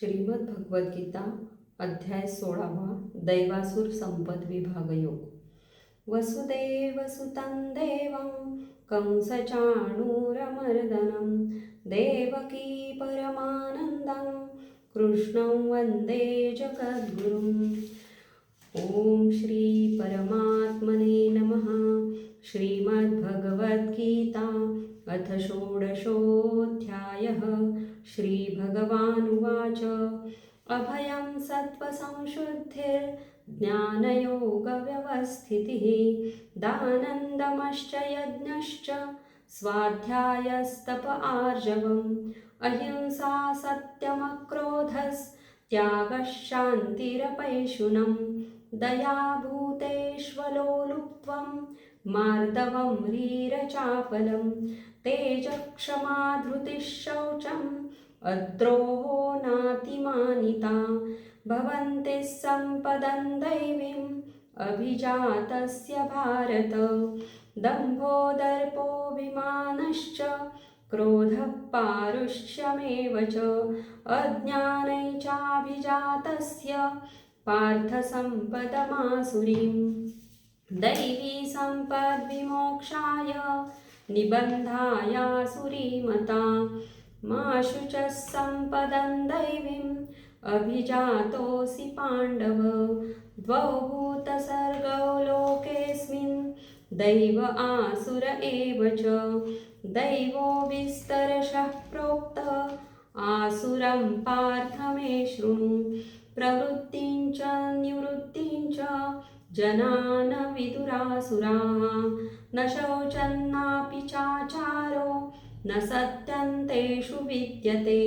श्रीमद्भगवद्गीता अध्याय सोळावा दैवासुर संपद विभाग योग. वसुदेवसुतं देवं कंसचाणूरमर्दनं देवकी परमानन्दं कृष्णं वन्दे जगद्गुरुम्. ॐ श्री परमा श्रीमद्भगवद्गीता अथ षोडशोऽध्यायः। श्रीभगवानुवाच। अभयं सत्त्वसंशुद्धिर्ज्ञानयोगव्यवस्थितिः। दानन्दमश्च यज्ञश्च स्वाध्यायस्तप आर्जवम्। अहिंसा सत्यमक्रोधस्त्यागः शान्तिरपैशुनं दयाभूतेष्वलोलुप्त्वं मार्दवं व्रीरचापलं तेजक्षमाधृतिः शौचम् अद्रोहो नातिमानिता भवन्ति सम्पदं दैवीम् अभिजातस्य भारत दम्भो दर्पोऽभिमानश्च क्रोधः पारुष्यमेव च अज्ञानै चाभिजातस्य पार्थसम्पदमासुरीम्। दैवी सम्पद्विमोक्षाय निबन्धायासुरीमता माशु च सम्पदं दैवीम् अभिजातोऽसि पाण्डव। द्वौ भूतसर्गौ लोकेऽस्मिन् दैव आसुर एव च। दैवो विस्तरशः प्रोक्त आसुरं पार्थमे शृणु। प्रवृत्तिं च निवृत्तिं च जनान विदुरासुराः न शौचन्नापि चाचारो न सत्यन्तेषु विद्यते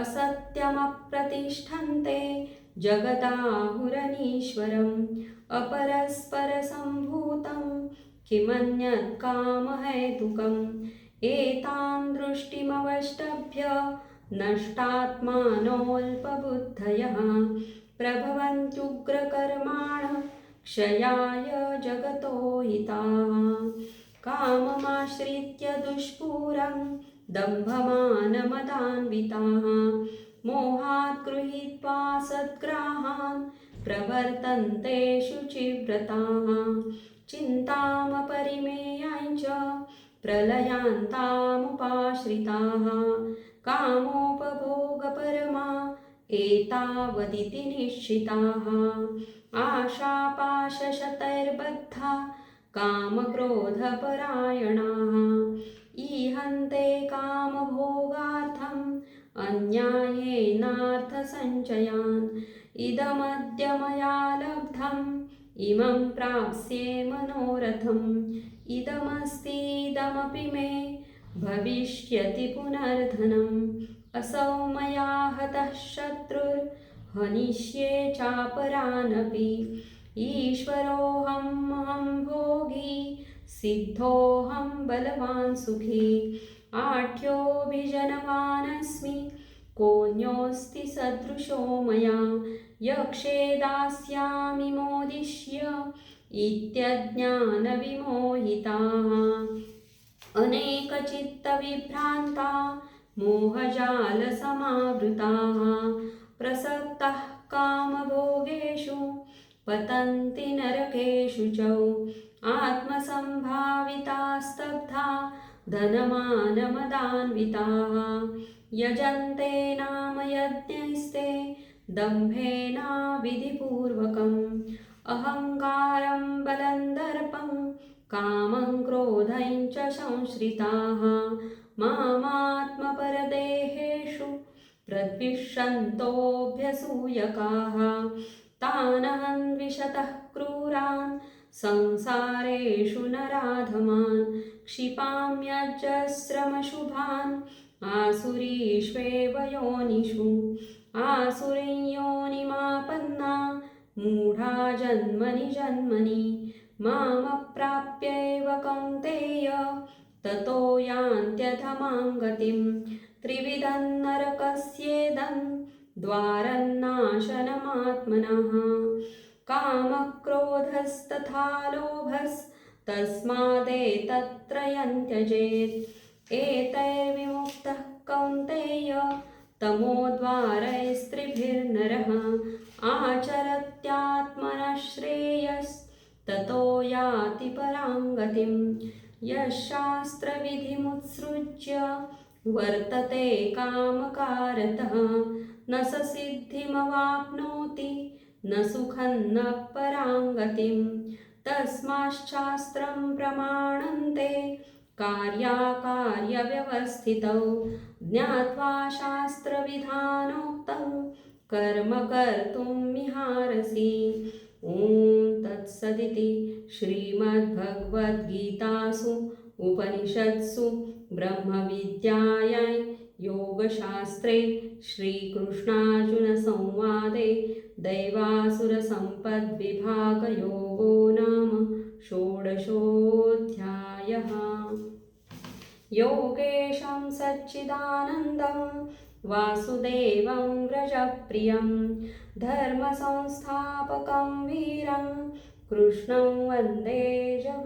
असत्यमप्रतिष्ठन्ते जगदाहुरनीश्वरम् अपरस्परसम्भूतं किमन्यत् कामहेतुकम् एतान् दृष्टिमवष्टभ्य नष्टात्मानोऽल्पबुद्धयः प्रभवन्त्युग्रकर्माण क्षयाय जगतो हिताः। काममाश्रित्य दुष्पूरं दम्भमानमदान्विताः। मोहात् गृहीत्वा सद्ग्राहान् प्रवर्तन्ते शुचिव्रताः। चिन्तामपरिमेयाञ्च प्रलयान्तामुपाश्रिताः। कामोपभोगपरमा एतावदिति निश्चिताः। आशापाशशतैर्बद्धा कामक्रोधपरायणाः। ईहन्ते कामभोगार्थम् अन्यायेनार्थसञ्चयान्। इदमद्य मया लब्धम् इमं प्राप्स्ये मनोरथम्। इदमस्तीदमपि मे भविष्यति पुनर्धनम्। असौ हतः शत्रुर्हनिष्ये चापरानपि ईश्वरोऽहमहं भोगी सिद्धोऽहं बलवान् सुखी। आढ्योऽभिजनवानस्मि कोऽन्योऽस्ति सदृशो मया। यक्षे दास्यामि मोदिष्य इत्यज्ञानविमोहिताः। अनेकचित्तविभ्रान्ता मोहजालसमावृताः प्रसक्तः कामभोगेषु पतन्ति नरकेषु च आत्मसम्भावितास्तब्धा धनमानमदान्विताः। यजन्ते नाम यज्ञैस्ते दम्भेनाविधिपूर्वकम् अहङ्कारं बलं दर्पं कामं क्रोधञ्च संश्रिताः। मामात्मपरदेहेषु प्रद्विषन्तोऽभ्यसूयकाः। तानहं द्विषतः क्रूरान् संसारेषु नराधमान् क्षिपाम्यजस्रमशुभान्। आसुरीष्वेव योनिषु आसुरीं योनिमापन्ना मूढा जन्मनि जन्मनि। मामप्राप्यैव कौन्तेय ततो यान्त्यधमां गतिं त्रिविधं नरकस्येदं द्वारन्नाशनमात्मनः। कामक्रोधस्तथा लोभस्तस्मादेतत्त्रयं त्यजेत् एतैर्विमुक्तः कौन्तेय तमोद्वारैस्त्रिभिर्नरकात् शास्त्रविधिर्नरः आचरत्यात्मनः श्रेयस्ततो याति परां गतिं यशास्त्रविधिमुत्सृज्य वर्तते कामकारतः। न स सिद्धिमवाप्नोति न सुखं न परां गतिं तस्माच्छास्त्रं प्रमाणन्ते कार्याकार्यव्यवस्थितौ। ज्ञात्वा शास्त्रविधानोक्तं कर्म कर्तुं मिहारसि ॐ तत्सदिति। श्रीमद्भगवद्गीतासु उपनिषत्सु ब्रह्मविद्यायै योगशास्त्रे श्रीकृष्णार्जुनसंवादे दैवासुरसम्पद्विभागयोगो नाम षोडशोऽध्यायः। योगेशं सच्चिदानन्दं वासुदेवं व्रजप्रियं धर्मसंस्थापकं वीरं कृष्णं वन्दे जगत्